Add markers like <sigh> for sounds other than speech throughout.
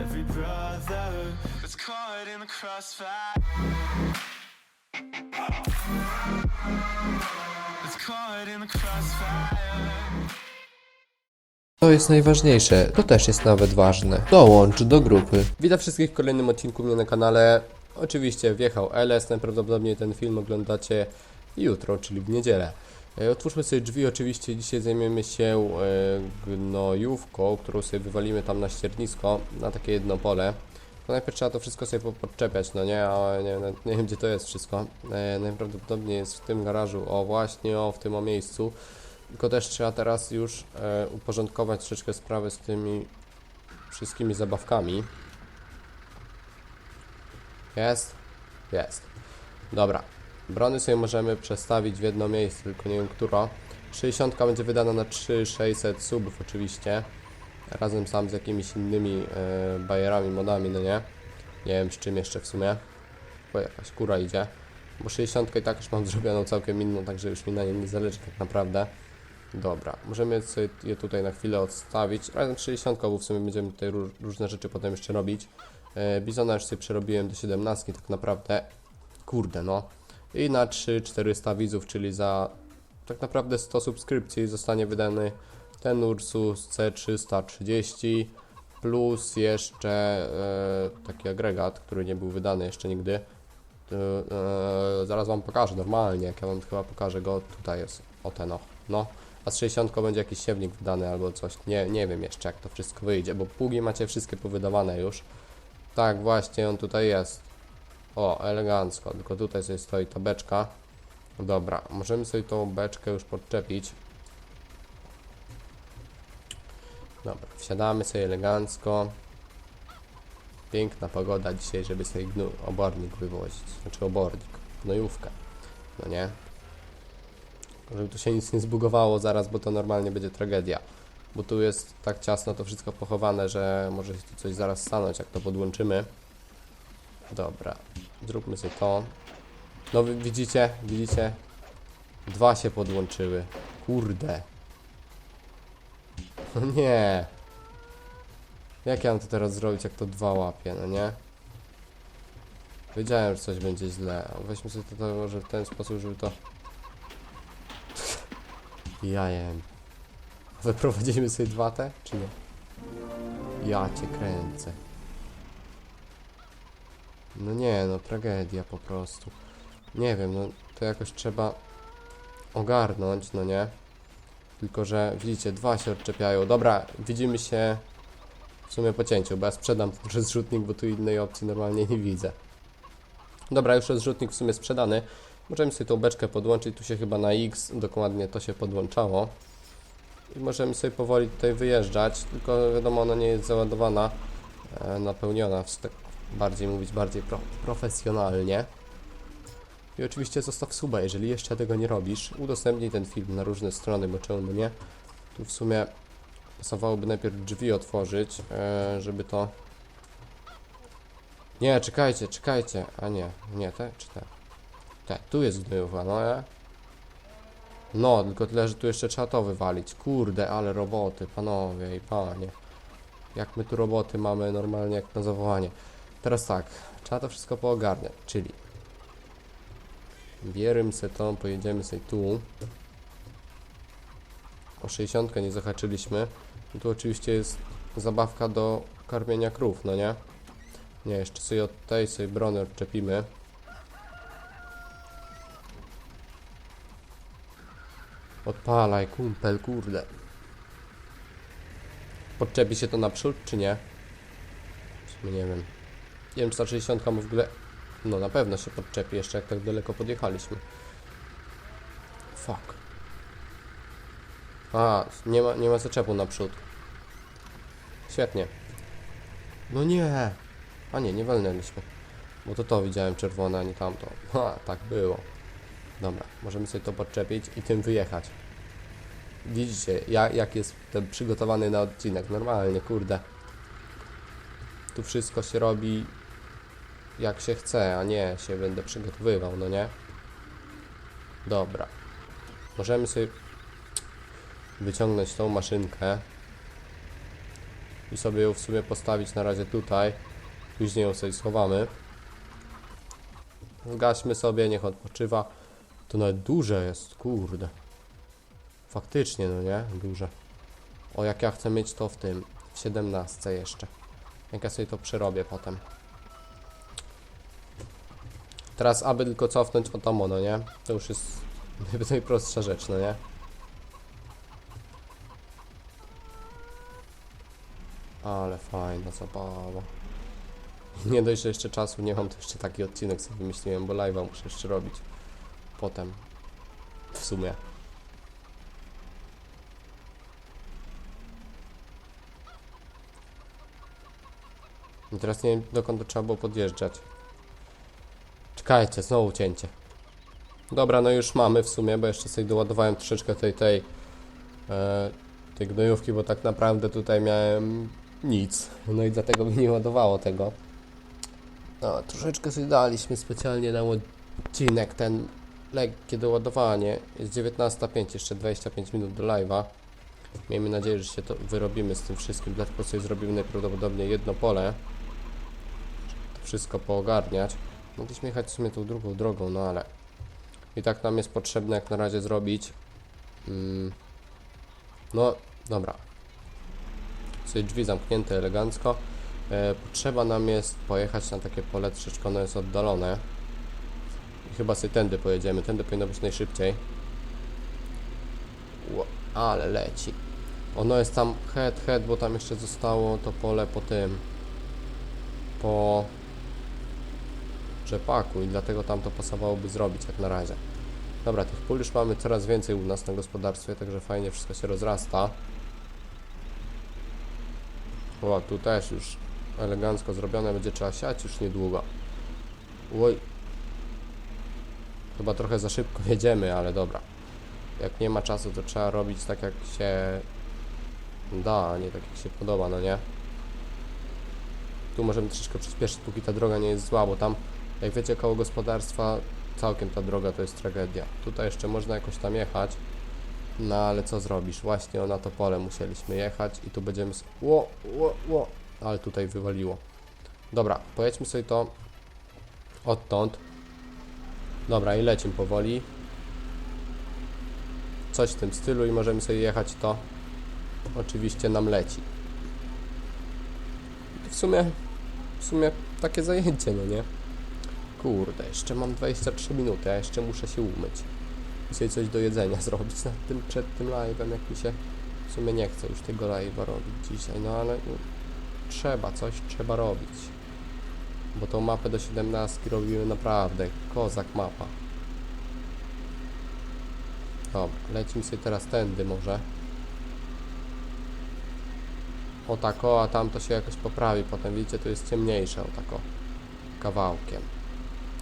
every brother that's caught in the crossfire. That's caught in the crossfire. To jest najważniejsze, to też jest nawet ważne. Dołącz do grupy. Witam wszystkich w kolejnym odcinku mnie na kanale. Oczywiście wjechał LS, najprawdopodobniej ten film oglądacie jutro, czyli w niedzielę. E, Otwórzmy sobie drzwi, oczywiście dzisiaj zajmiemy się e, gnojówką, którą sobie wywalimy tam na ściernisko, na takie jedno pole. To najpierw trzeba to wszystko sobie po- podczepiać, no nie, ale nie, nie wiem gdzie to jest wszystko. E, najprawdopodobniej jest w tym garażu, o właśnie, o w tym o miejscu. Tylko też trzeba teraz już uporządkować troszeczkę sprawę z tymi wszystkimi zabawkami. Jest? Jest. Dobra. Brony sobie możemy przestawić w jedno miejsce, tylko nie wiem które. 60 będzie wydana na 3600 subów oczywiście. Razem sam z jakimiś innymi e, bajerami, modami, no nie? Nie wiem z czym jeszcze w sumie. Bo jakaś kura idzie. Bo 60 i tak już mam <laughs> zrobioną całkiem inną, także już mi na niej nie zależy tak naprawdę. Dobra, możemy sobie je tutaj na chwilę odstawić. Razem z 60, bo w sumie będziemy tutaj ró- różne rzeczy potem jeszcze robić. E, Bizona już sobie przerobiłem do 17 tak naprawdę. Kurde no. I na 3-400 widzów, czyli za tak naprawdę 100 subskrypcji zostanie wydany ten Ursus C330 plus jeszcze e, taki agregat, który nie był wydany jeszcze nigdy. To, e, zaraz wam pokażę normalnie, jak ja wam chyba pokażę go, tutaj jest, o ten o, no. A z 60 będzie jakiś siewnik wydany albo coś, nie, nie wiem jeszcze jak to wszystko wyjdzie, bo pługi macie wszystkie powydawane już. Tak, właśnie on tutaj jest. O, elegancko, tylko tutaj sobie stoi ta beczka. Dobra, możemy sobie tą beczkę już podczepić. Dobra, wsiadamy sobie elegancko. Piękna pogoda dzisiaj, żeby sobie obornik wywozić. Znaczy obornik, gnojówkę. No nie? Żeby tu się nic nie zbugowało zaraz, bo to normalnie będzie tragedia. Bo tu jest tak ciasno to wszystko pochowane, że może się tu coś zaraz stanąć, jak to podłączymy. Dobra, zróbmy sobie to. No widzicie, widzicie? Dwa się podłączyły. Kurde. No nie. Jak ja mam to teraz zrobić, jak to dwa łapie, no nie? Wiedziałem, że coś będzie źle. Weźmy sobie to może w ten sposób, żeby to... <laughs> Jajem. Wyprowadzimy sobie dwa te, czy nie? Ja cię kręcę. No nie, no tragedia po prostu. Nie wiem, no to jakoś trzeba ogarnąć, no nie? Tylko, że widzicie, dwa się odczepiają. Dobra, widzimy się w sumie po cięciu, bo ja sprzedam ten <laughs> rozrzutnik, bo tu innej opcji normalnie nie widzę. Dobra, już rozrzutnik w sumie sprzedany. Możemy sobie tą beczkę podłączyć, tu się chyba na X dokładnie to się podłączało. I możemy sobie powoli tutaj wyjeżdżać, tylko wiadomo, ona nie jest załadowana, e, napełniona, w tak bardziej mówić, bardziej pro, profesjonalnie. I oczywiście zostaw suba, jeżeli jeszcze tego nie robisz. Udostępnij ten film na różne strony, bo czemu nie? Tu w sumie pasowałoby najpierw drzwi otworzyć, e, żeby to... Nie, czekajcie, czekajcie. A nie, nie te czy te? Te, tu jest gnojowa, no ja. No, tylko tyle, że tu jeszcze trzeba to wywalić. Kurde, ale roboty, panowie i panie. Jak my tu roboty mamy normalnie jak na zawołanie. Teraz tak, trzeba to wszystko poogarniać, czyli bierzemy se to, pojedziemy sobie tu. O 60 nie zahaczyliśmy. I tu oczywiście jest zabawka do karmienia krów, no nie? Nie, jeszcze sobie od tej sobie brony odczepimy. Odpalaj, kumpel, kurde. Podczepi się to naprzód, czy nie? Nie wiem. Nie wiem, czy ta 60 mu w ogóle... No, na pewno się podczepi jeszcze, jak tak daleko podjechaliśmy. Fuck. A, nie ma, nie ma zaczepu naprzód. Świetnie. No nie! A nie, nie walnęliśmy. Bo to to widziałem czerwone, a nie tamto. Ha, tak było. Dobra, możemy sobie to podczepić i tym wyjechać. Widzicie, ja, jak jest ten przygotowany na odcinek. Normalnie, kurde. Tu wszystko się robi jak się chce, a nie się będę przygotowywał, no nie? Dobra. Możemy sobie wyciągnąć tą maszynkę i sobie ją w sumie postawić na razie tutaj. Później ją sobie schowamy. Zgaśmy sobie, niech odpoczywa. To nawet duże jest, kurde. Faktycznie, no nie? Duże. O, jak ja chcę mieć to w tym, w 17 jeszcze. Jak ja sobie to przerobię potem. Teraz aby tylko cofnąć o tomo, no nie? To już jest <laughs> najprostsza rzecz, no nie? Ale fajna zabawa. <laughs> Nie dość, że jeszcze czasu nie mam, to jeszcze taki odcinek sobie wymyśliłem, bo live'a muszę jeszcze robić. Potem. W sumie. I teraz nie wiem, dokąd to trzeba było podjeżdżać. Czekajcie, znowu cięcie. Dobra, no już mamy w sumie, bo jeszcze sobie doładowałem troszeczkę tej, tej, e, tej gnojówki, bo tak naprawdę tutaj miałem nic. No i dlatego mi nie ładowało tego. No, troszeczkę sobie daliśmy specjalnie na odcinek ten lekkie doładowanie. Jest 19.05, jeszcze 25 minut do live'a. Miejmy nadzieję, że się to wyrobimy z tym wszystkim, dlatego sobie zrobimy najprawdopodobniej jedno pole. To wszystko poogarniać. Mogliśmy jechać w sumie tą drugą drogą, no ale i tak nam jest potrzebne jak na razie zrobić. Mm. No, dobra. Sobie drzwi zamknięte elegancko. E, potrzeba nam jest pojechać na takie pole, troszeczkę ono jest oddalone. I chyba sobie tędy pojedziemy, tędy powinno być najszybciej. Ło, ale leci. Ono jest tam head, head, bo tam jeszcze zostało to pole po tym. Po rzepaku i dlatego tam to pasowałoby zrobić jak na razie. Dobra, tych pól już mamy coraz więcej u nas na gospodarstwie, także fajnie wszystko się rozrasta. O, tu też już elegancko zrobione, będzie trzeba siać już niedługo. Oj. Chyba trochę za szybko <laughs> jedziemy, ale dobra. Jak nie ma czasu, to trzeba robić tak jak się da, a nie tak jak się podoba, no nie? Tu możemy troszeczkę przyspieszyć, póki ta droga nie jest zła, bo tam, jak wiecie, koło gospodarstwa całkiem ta droga to jest tragedia. Tutaj jeszcze można jakoś tam jechać, no ale co zrobisz? Właśnie na to pole musieliśmy jechać i tu będziemy... Ło, ło, ło, ale tutaj wywaliło. Dobra, pojedźmy sobie to odtąd. Dobra, i lecimy powoli. Coś w tym stylu i możemy sobie jechać to. Oczywiście nam leci. W sumie, w sumie takie zajęcie, no nie? Kurde, jeszcze mam 23 minuty, a jeszcze muszę się umyć. Sobie coś do jedzenia <laughs> zrobić nad tym, przed tym live'em, jak mi się w sumie nie chce już tego live'a robić dzisiaj, no ale no, trzeba, coś trzeba robić. Bo tą mapę do 17 robimy naprawdę, kozak mapa. Dobra, lecimy sobie teraz tędy może. O tak, o, a tam to się jakoś poprawi potem, widzicie, tu jest ciemniejsze, o tak, o, kawałkiem.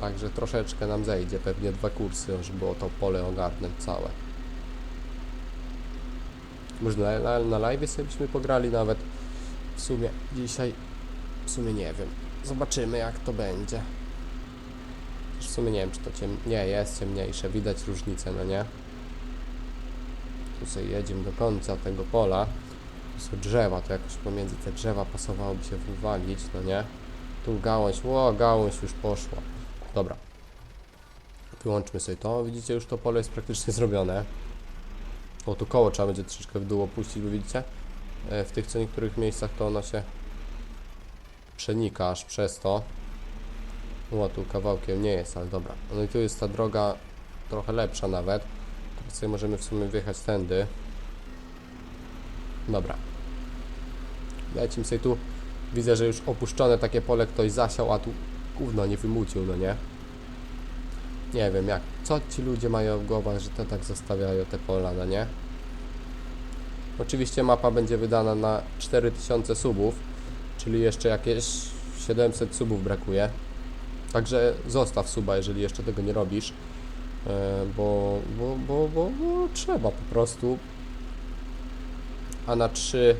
Także troszeczkę nam zejdzie, pewnie dwa kursy, żeby było to pole ogarnąć całe. Może na, na, na live sobie byśmy pograli nawet w sumie dzisiaj, w sumie nie wiem. Zobaczymy jak to będzie. Też W sumie nie wiem czy to ciem... Nie, jest ciemniejsze, widać różnicę, no nie? Tu sobie jedziemy do końca tego pola. Tu są drzewa, to jakoś pomiędzy te drzewa pasowałoby się wywalić, no nie? Tu gałąź, ło, gałąź już poszła. Dobra. Wyłączmy sobie to. Widzicie, już to pole jest praktycznie <laughs> zrobione. O, tu koło trzeba będzie troszeczkę w dół opuścić, bo widzicie? E, W tych co niektórych miejscach to ono się przenika aż przez to. O, tu kawałkiem nie jest, ale dobra. No i tu jest ta droga trochę lepsza nawet. Teraz sobie możemy w sumie wjechać tędy. Dobra. Lecimy sobie tu. Widzę, że już opuszczone takie pole ktoś zasiał, a tu gówno nie wymucił, no nie? Nie wiem jak, co ci ludzie mają w głowach, że te tak zostawiają te pola, no nie? Oczywiście mapa będzie wydana na 4000 subów, czyli jeszcze jakieś 700 subów brakuje. Także zostaw suba, jeżeli jeszcze tego nie robisz, e, bo, bo, bo, bo, bo trzeba po prostu. A na 3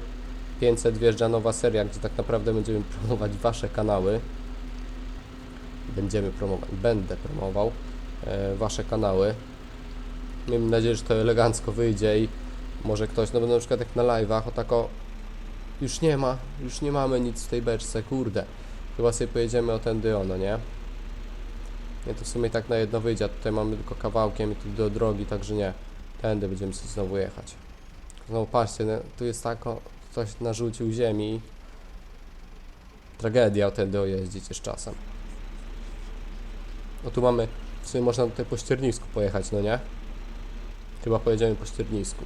500 wjeżdża nowa seria, gdzie tak naprawdę będziemy promować wasze kanały. Będziemy promować, będę promował e, wasze kanały. Miejmy nadzieję, że to elegancko wyjdzie i może ktoś, no bo na przykład jak na live'ach, o tako Już nie ma, już nie mamy nic w tej beczce, kurde. Chyba sobie pojedziemy o tędy ono, nie? Nie, to w sumie tak na jedno wyjdzie, a tutaj mamy tylko kawałkiem i tu do drogi, także nie. Tędy będziemy sobie znowu jechać. Znowu patrzcie, no, tu jest tak, o, ktoś narzucił ziemi. Tragedia o tędy ojeździć jest czasem. No tu mamy, w sumie można tutaj po ściernisku pojechać, no nie? Chyba pojedziemy po ściernisku.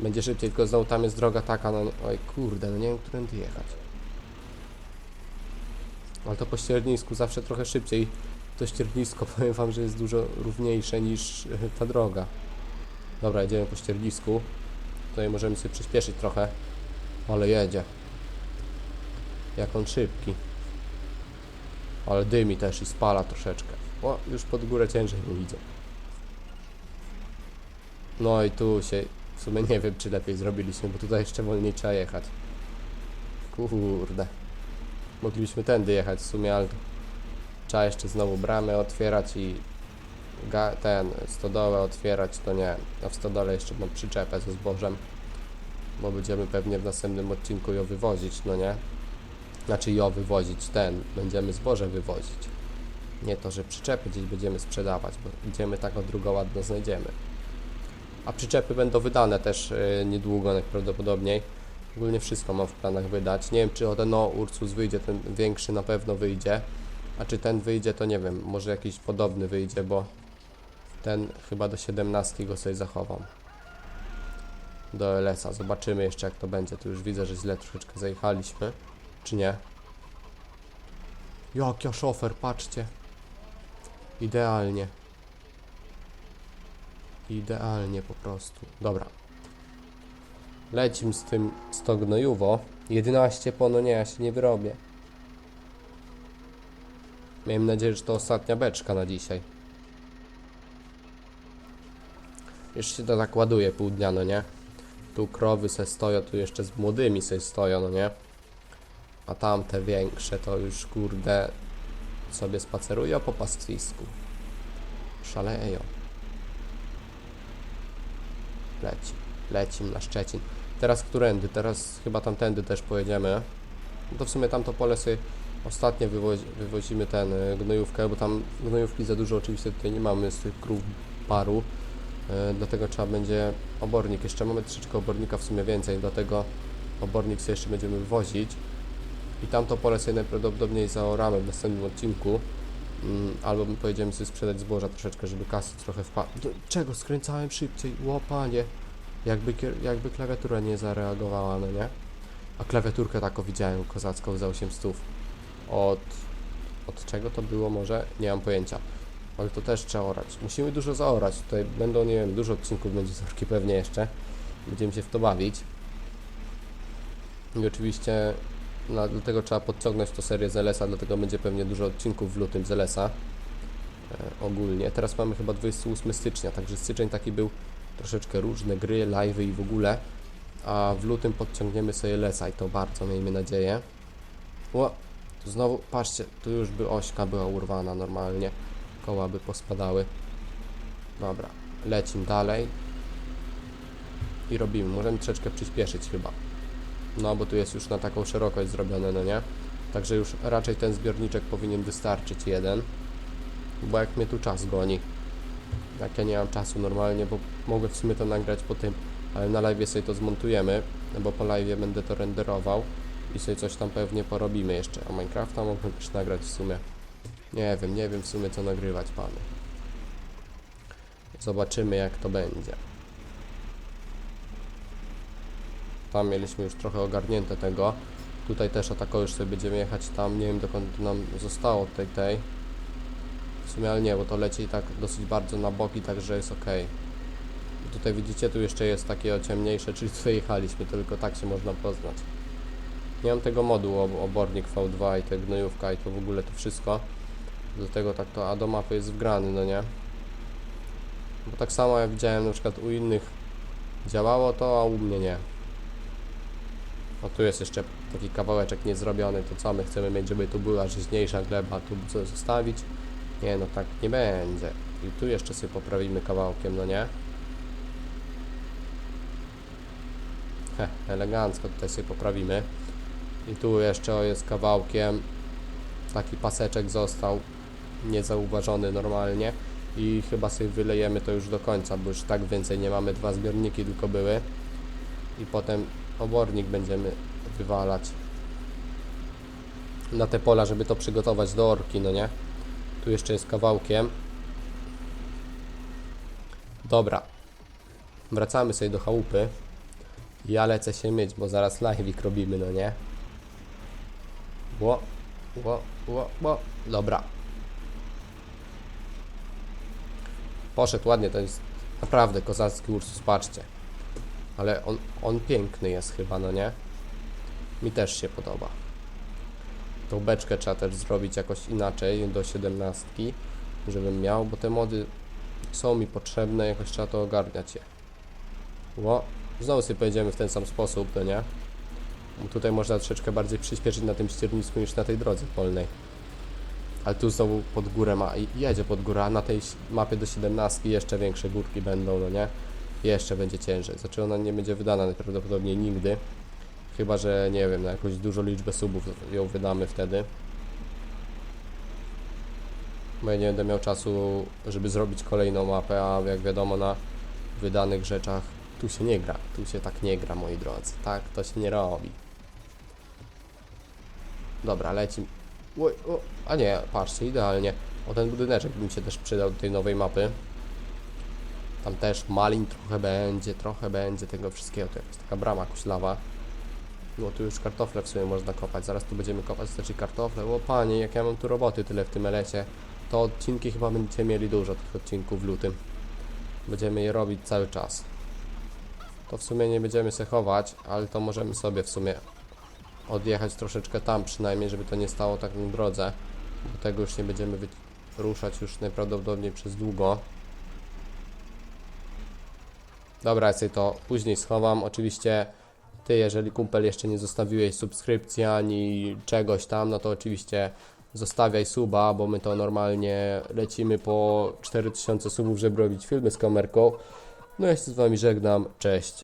Będzie szybciej, tylko znowu tam jest droga taka, no nie, oj kurde, no nie wiem, którędy jechać. Ale to po ściernisku zawsze trochę szybciej. To ściernisko, <laughs> powiem wam, że jest dużo równiejsze niż e, ta droga. Dobra, jedziemy po ściernisku. Tutaj możemy sobie przyspieszyć trochę. Ale jedzie. Jak on szybki. Ale dymi też i spala troszeczkę. O, już pod górę ciężej mu idzie. No i tu się w sumie nie wiem, czy lepiej zrobiliśmy, bo tutaj jeszcze wolniej trzeba jechać. Kurde. Moglibyśmy tędy jechać w sumie, ale trzeba jeszcze znowu bramę otwierać i ten, stodołę otwierać, to nie. A w stodole jeszcze mam przyczepę ze zbożem, bo będziemy pewnie w następnym odcinku ją wywozić, no nie? Znaczy ją wywozić, ten, będziemy zboże wywozić. Nie to, że przyczepy gdzieś będziemy sprzedawać, bo idziemy tak o drugą ładno znajdziemy. A przyczepy będą wydane też yy, niedługo najprawdopodobniej. Ogólnie wszystko mam w planach wydać. Nie wiem, czy o ten no, Ursus wyjdzie, ten większy na pewno wyjdzie. A czy ten wyjdzie, to nie wiem. Może jakiś podobny wyjdzie, bo ten chyba do 17 go sobie zachowam. Do LS-a. Zobaczymy jeszcze jak to będzie. Tu już widzę, że źle troszeczkę zajechaliśmy. Czy nie? Jak ja szofer, patrzcie. Idealnie. Idealnie po prostu. Dobra. Lecim z tym 100 gnojuwo. 11 pono nie, ja się nie wyrobię. Miałem nadzieję, że to ostatnia beczka na dzisiaj. Już się to tak ładuje pół dnia, no nie? Tu krowy se stoją, tu jeszcze z młodymi se stoją, no nie? A tamte większe to już kurde sobie spacerują po pastwisku. Szaleją. Leci. Lecim na Szczecin. Teraz którędy? Teraz chyba tamtędy też pojedziemy. No to w sumie tamto pole sobie ostatnio wywozi, wywozimy ten y, gnojówkę, bo tam gnojówki za dużo oczywiście tutaj nie mamy z tych krów paru. Y, dlatego trzeba będzie obornik. Jeszcze mamy troszeczkę obornika w sumie więcej, dlatego obornik sobie jeszcze będziemy wywozić. I tamto pole sobie najprawdopodobniej zaoramy w następnym odcinku. Mm, albo my pojedziemy sobie sprzedać zboża troszeczkę, żeby kasy trochę wpadł. Do czego skręcałem szybciej? Łopanie. Jakby, jakby klawiatura nie zareagowała, no nie? A klawiaturkę taką widziałem kozacką za 800. Od... Od czego to było może? Nie mam pojęcia. Ale to też trzeba orać. Musimy dużo zaorać. Tutaj będą, nie wiem, dużo odcinków będzie zorki pewnie jeszcze. Będziemy się w to bawić. I oczywiście no, dlatego trzeba podciągnąć to serię z LS-a, dlatego będzie pewnie dużo odcinków w lutym z LS-a. E, ogólnie. Teraz mamy chyba 28 stycznia, także styczeń taki był troszeczkę różne gry, live'y i w ogóle. A w lutym podciągniemy sobie LS-a i to bardzo miejmy nadzieję. O, tu znowu, patrzcie, tu już by ośka była urwana normalnie. Koła by pospadały. Dobra, lecimy dalej. I robimy. Możemy troszeczkę przyspieszyć chyba. No, bo tu jest już na taką szerokość zrobione, no nie? Także już raczej ten zbiorniczek powinien wystarczyć jeden. Bo jak mnie tu czas goni. Jak ja nie mam czasu normalnie, bo mogę w sumie to nagrać po tym, ale na live sobie to zmontujemy, bo po live będę to renderował i sobie coś tam pewnie porobimy jeszcze. A Minecrafta mógłbym też nagrać w sumie. Nie wiem, nie wiem w sumie co nagrywać, pany. Zobaczymy jak to będzie. Tam mieliśmy już trochę ogarnięte tego. Tutaj też o tako już sobie będziemy jechać tam, nie wiem dokąd nam zostało tej tej. W sumie ale nie, bo to leci tak dosyć bardzo na boki, także jest ok. Tutaj widzicie, tu jeszcze jest takie ciemniejsze, czyli <laughs> tutaj jechaliśmy, tylko tak się można poznać. Nie mam tego modu, ob- obornik V2 i te gnojówka i to w ogóle to wszystko. Dlatego tak to, a do mapy jest wgrany, no nie? Bo tak samo jak widziałem na przykład u innych działało to, a u mnie nie. O tu jest jeszcze taki kawałeczek niezrobiony, to co my chcemy mieć, żeby tu była żyźniejsza gleba, tu zostawić? Nie, no tak nie będzie. I tu jeszcze sobie poprawimy kawałkiem, no nie? Heh, elegancko tutaj sobie poprawimy. I tu jeszcze jest kawałkiem. Taki paseczek został niezauważony normalnie. I chyba sobie wylejemy to już do końca, bo już tak więcej nie mamy. Dwa zbiorniki tylko były. I potem obornik będziemy wywalać na te pola, żeby to przygotować do orki, no nie? Tu jeszcze jest kawałkiem. Dobra. Wracamy sobie do chałupy. Ja lecę się mieć, bo zaraz live'ik robimy, no nie? Ło, ło, ło, ło. Dobra. Poszedł ładnie, to jest naprawdę kozacki Ursus, patrzcie. Ale on, on piękny jest chyba, no nie? Mi też się podoba. Tą beczkę trzeba też zrobić jakoś inaczej do 17, żebym miał, bo te mody są mi potrzebne, jakoś trzeba to ogarniać je. Ło, znowu sobie pojedziemy w ten sam sposób, to nie? Bo tutaj można troszeczkę bardziej przyspieszyć na tym ściernisku niż na tej drodze polnej. Ale tu znowu pod górę ma i jedzie pod górę, a na tej mapie do 17 jeszcze większe górki będą, no nie? Jeszcze będzie ciężej. Znaczy ona nie będzie wydana najprawdopodobniej nigdy. Chyba, że nie wiem, na jakąś dużą liczbę subów ją wydamy wtedy. Bo ja nie będę miał czasu, żeby zrobić kolejną mapę, a jak wiadomo na wydanych rzeczach tu się nie gra. Tu się tak nie gra, moi drodzy. Tak to się nie robi. Dobra, o, a nie, patrzcie, idealnie. O ten budyneczek mi się też przydał do tej nowej mapy. Tam też malin trochę będzie, trochę będzie tego wszystkiego. Tu jakaś taka brama kuślawa. No tu już kartofle w sumie można kopać. Zaraz tu będziemy kopać też i kartofle. O panie, jak ja mam tu roboty tyle w tym elecie. To odcinki chyba będziecie mieli dużo tych odcinków w lutym. Będziemy je robić cały czas. To w sumie nie będziemy se chować, ale to możemy sobie w sumie odjechać troszeczkę tam przynajmniej, żeby to nie stało tak na drodze. Bo tego już nie będziemy ruszać już najprawdopodobniej przez długo. Dobra, ja sobie to później schowam. Oczywiście ty, jeżeli kumpel jeszcze nie zostawiłeś subskrypcji ani czegoś tam, no to oczywiście zostawiaj suba, bo my to normalnie lecimy po 4000 subów, żeby robić filmy z kamerką. No ja się z wami żegnam, cześć.